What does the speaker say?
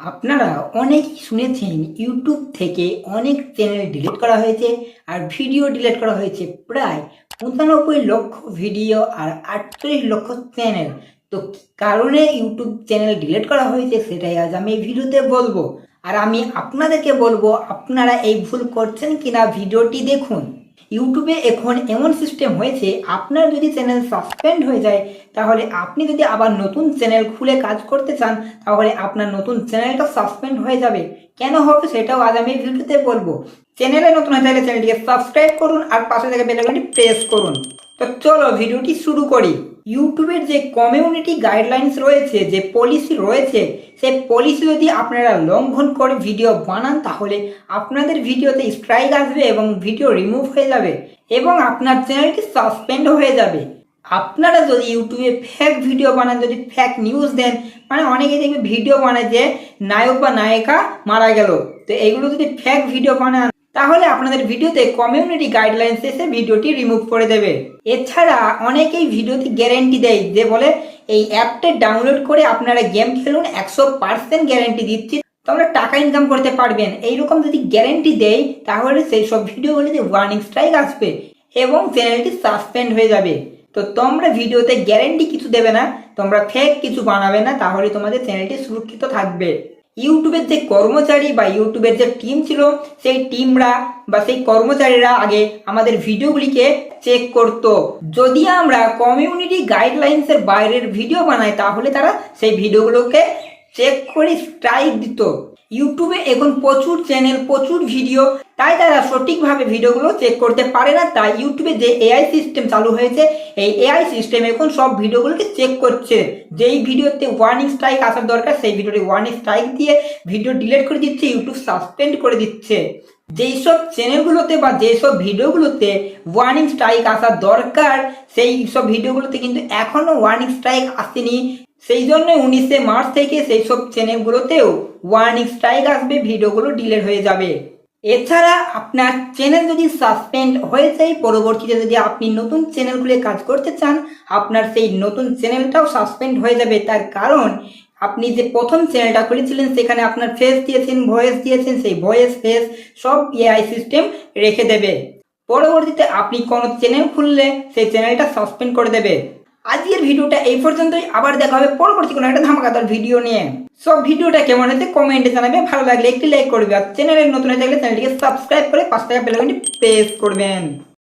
আপনারা অনেকেই শুনেছেন ইউটিউব থেকে অনেক চ্যানেল ডিলিট করা হয়েছে আর ভিডিও ডিলিট করা হয়েছে প্রায় পঁচানব্বই লক্ষ ভিডিও আর আটচল্লিশ লক্ষ চ্যানেল তো কারণে ইউটিউব চ্যানেল ডিলিট করা হয়েছে সেটাই আজ আমি ভিডিওতে বলব। আর আমি আপনাদেরকে বলব, আপনারা এই ভুল করছেন কিনা ভিডিওটি দেখুন। ইউটিউবে এখন এমন সিস্টেম হয়েছে, আপনার যদি চ্যানেল সাসপেন্ড হয়ে যায়, তাহলে আপনি যদি আবার নতুন চ্যানেল খুলে কাজ করতে চান, তাহলে আপনার নতুন চ্যানেলটা সাসপেন্ড হয়ে যাবে। কেন হবে সেটাও আজ আমি ভিডিওতে বলব। চ্যানেলে নতুন হয়ে থাকলে চ্যানেলটিকে সাবস্ক্রাইব করুন আর পাশে থেকে বেলাইকনটি প্রেস করুন। তো চলো ভিডিওটি শুরু করি। ইউটিউবের যে কমিউনিটি গাইডলাইন্স রয়েছে, যে পলিসি রয়েছে সেই পলিসি যদি আপনারা লঙ্ঘন করে ভিডিও বানান, তাহলে আপনাদের ভিডিওতে স্ট্রাইক আসবে এবং ভিডিও রিমুভ হয়ে যাবে এবং আপনার চ্যানেলটি সাসপেন্ড হয়ে যাবে। আপনারা যদি ইউটিউবে ফেক ভিডিও বানান, যদি ফেক নিউজ দেন মানে অনেকে দেখবে ভিডিও বানায় যে নায়ক বা নায়িকা মারা গেল। তো এইগুলো যদি ফেক ভিডিও বানান তাহলে আপনাদের ভিডিওতে কমিউনিটি গাইডলাইন্স এসে ভিডিওটি রিমুভ করে দেবে। এছাড়া অনেকেই ভিডিওতে গ্যারেন্টি দেয় যে বলে, এই অ্যাপটা ডাউনলোড করে আপনারা গেম খেলুন, একশো পার্সেন্ট গ্যারেন্টি দিচ্ছি, তোমরা টাকা ইনকাম করতে পারবেন। এইরকম যদি গ্যারেন্টি দেয়, তাহলে সেই সব ভিডিওগুলিতে ওয়ার্নিং স্ট্রাইক আসবে এবং চ্যানেলটি সাসপেন্ড হয়ে যাবে। তো তোমরা ভিডিওতে গ্যারেন্টি কিছু দেবে না, তোমরা ফেক কিছু বানাবে না, তাহলে তোমাদের চ্যানেলটি সুরক্ষিত থাকবে। ইউটিউবের যে কর্মচারী বা ইউটিউবের যে টিম ছিল, সেই টিমরা বা সেই কর্মচারীরা আগে আমাদের ভিডিওগুলিকে চেক করত। যদি আমরা কমিউনিটি গাইডলাইন্সের বাইরের ভিডিও বানাই, তাহলে তারা সেই ভিডিওগুলোকে চেক করে স্ট্রাইক দিত। ইউটিউবে এখন প্রচুর চ্যানেল প্রচুর ভিডিও তাই তারা সঠিকভাবে ভিডিওগুলো চেক করতে পারে না। তাই ইউটিউবে যে এআই সিস্টেম চালু হয়েছে, এই এআই সিস্টেম এখন সব ভিডিওগুলোকে চেক করছে। যেই ভিডিওতে ওয়ার্নিং স্ট্রাইক আসার দরকার, সেই ভিডিওটি ওয়ার্নিং স্ট্রাইক দিয়ে ভিডিও ডিলিট করে দিচ্ছে ইউটিউব সাসপেন্ড করে দিচ্ছে। যেই সব চ্যানেলগুলোতে বা যেসব ভিডিওগুলোতে ওয়ার্নিং স্ট্রাইক আসা দরকার, সেই সব ভিডিওগুলোতে কিন্তু এখনও ওয়ার্নিং স্ট্রাইক আসেনি। সেই জন্য উনিশে মার্চ থেকে সেই সব চ্যানেলগুলোতেও ওয়ার্নিং স্ট্রাইক আসবে, ভিডিওগুলো ডিলেট হয়ে যাবে। এছাড়া আপনার চ্যানেল যদি সাসপেন্ড হয়ে যায়, পরবর্তীতে যদি আপনি নতুন চ্যানেল খুলে কাজ করতে চান, আপনার সেই নতুন চ্যানেলটাও সাসপেন্ড হয়ে যাবে। তার কারণ, আপনি যে প্রথম চ্যানেলটা খুলেছিলেন, সেখানে আপনার ফেস দিয়েছেন ভয়েস দিয়েছেন, সেই ভয়েস ফেস সব এআই সিস্টেম রেখে দেবে। পরবর্তীতে আপনি কোনো চ্যানেল খুললে, সেই চ্যানেলটা সাসপেন্ড করে দেবে। আজকের ভিডিওটা এই পর্যন্তই। আবার দেখা হবে পরবর্তী কোনো একটা ধামাকাদার ভিডিও নিয়ে। সব ভিডিওটা কেমন হয়েছে কমেন্টে জানাবে। ভালো লাগলে একটি লাইক করবে। আর চ্যানেলের নতুন হয়ে থাকলে চ্যানেলটিকে সাবস্ক্রাইব করে পাঁচ টাকা বেলাইকনটি প্রেস করবেন।